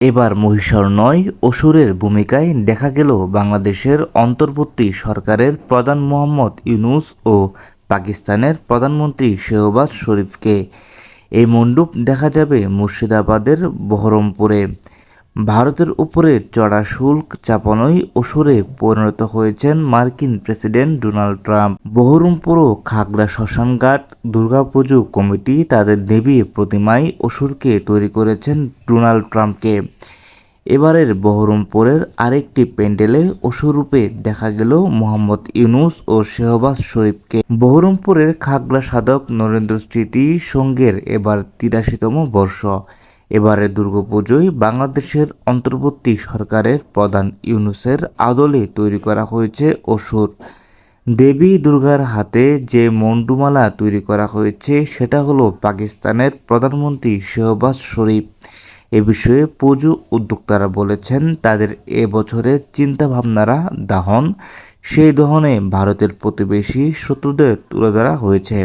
এবার মহিষর নয়, অসুরের ভূমিকায় দেখা গেল বাংলাদেশের অন্তর্বর্তী সরকারের প্রধান মোহাম্মদ ইউনুস ও পাকিস্তানের প্রধানমন্ত্রী শেহবাজ শরীফকে। এই মণ্ডপ দেখা যাবে মুর্শিদাবাদের বহরমপুরে। ভারতের উপরে চড়া শুল্ক চাপানোয় অসুরে পরিণত হয়েছেন মার্কিন প্রেসিডেন্ট ডোনাল্ড ট্রাম্প। বহরমপুর ও খাগড়া শ্মশানঘাট দুর্গাপুজো কমিটি তাদের দেবী প্রতিমায় অসুরকে তৈরি করেছেন ডোনাল্ড ট্রাম্পকে। এবারের বহরমপুরের আরেকটি প্যান্ডেলে অসুরূপে দেখা গেল মোহাম্মদ ইউনুস ও শেহবাজ শরীফকে। বহরমপুরের খাগড়া সাধক নরেন্দ্র স্মৃতি সংঘের এবার তিরাশিতম বর্ষ। এবারের দুর্গাপুজোয় বাংলাদেশের অন্তর্বর্তী সরকারের প্রধান ইউনুসের আদলে তৈরি করা হয়েছে অসুর দেবী দুর্গার হাতে যে মন্ডুমালা তৈরি করা হয়েছে, সেটা হলো পাকিস্তানের প্রধানমন্ত্রী শেহবাজ শরীফ। এ বিষয়ে পুজো উদ্যোক্তারা বলেছেন, তাদের এ বছরের চিন্তাভাবনারা দাহন। সেই দহনে ভারতের প্রতিবেশী শত্রুদের তুলে ধরা হয়েছে।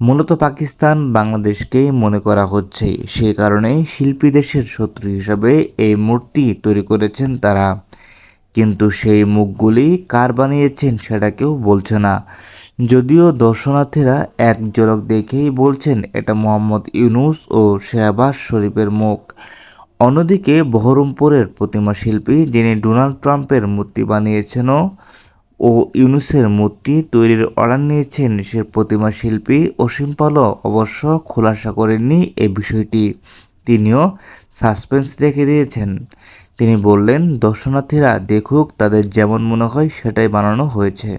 মূলত পাকিস্তান বাংলাদেশকেই মনে করা হচ্ছে। সে কারণে শিল্পী দেশের শত্রু হিসাবে এই মূর্তি তৈরি করেছেন তারা। কিন্তু সেই মুখগুলি কার বানিয়েছেন সেটা কেউ বলছে না। যদিও দর্শনার্থীরা এক ঝলক দেখেই বলছেন, এটা মোহাম্মদ ইউনুস ও শেহবাজ শরীফের মুখ। অন্যদিকে বহরমপুরের প্রতিমা শিল্পী যিনি ডোনাল্ড ট্রাম্পের মূর্তি বানিয়েছেনও ও ইউনুসের মূর্তি তৈরির অর্ডার নিয়েছেন সে প্রতিমা শিল্পী অসীম পালও। অবশ্য খোলাসা করেননি এ বিষয়টি। তিনিও সাসপেন্স রেখে দিয়েছেন। তিনি বললেন, দর্শনার্থীরা দেখুক তাদের যেমন মনে হয়, সেটাই বানানো হয়েছে।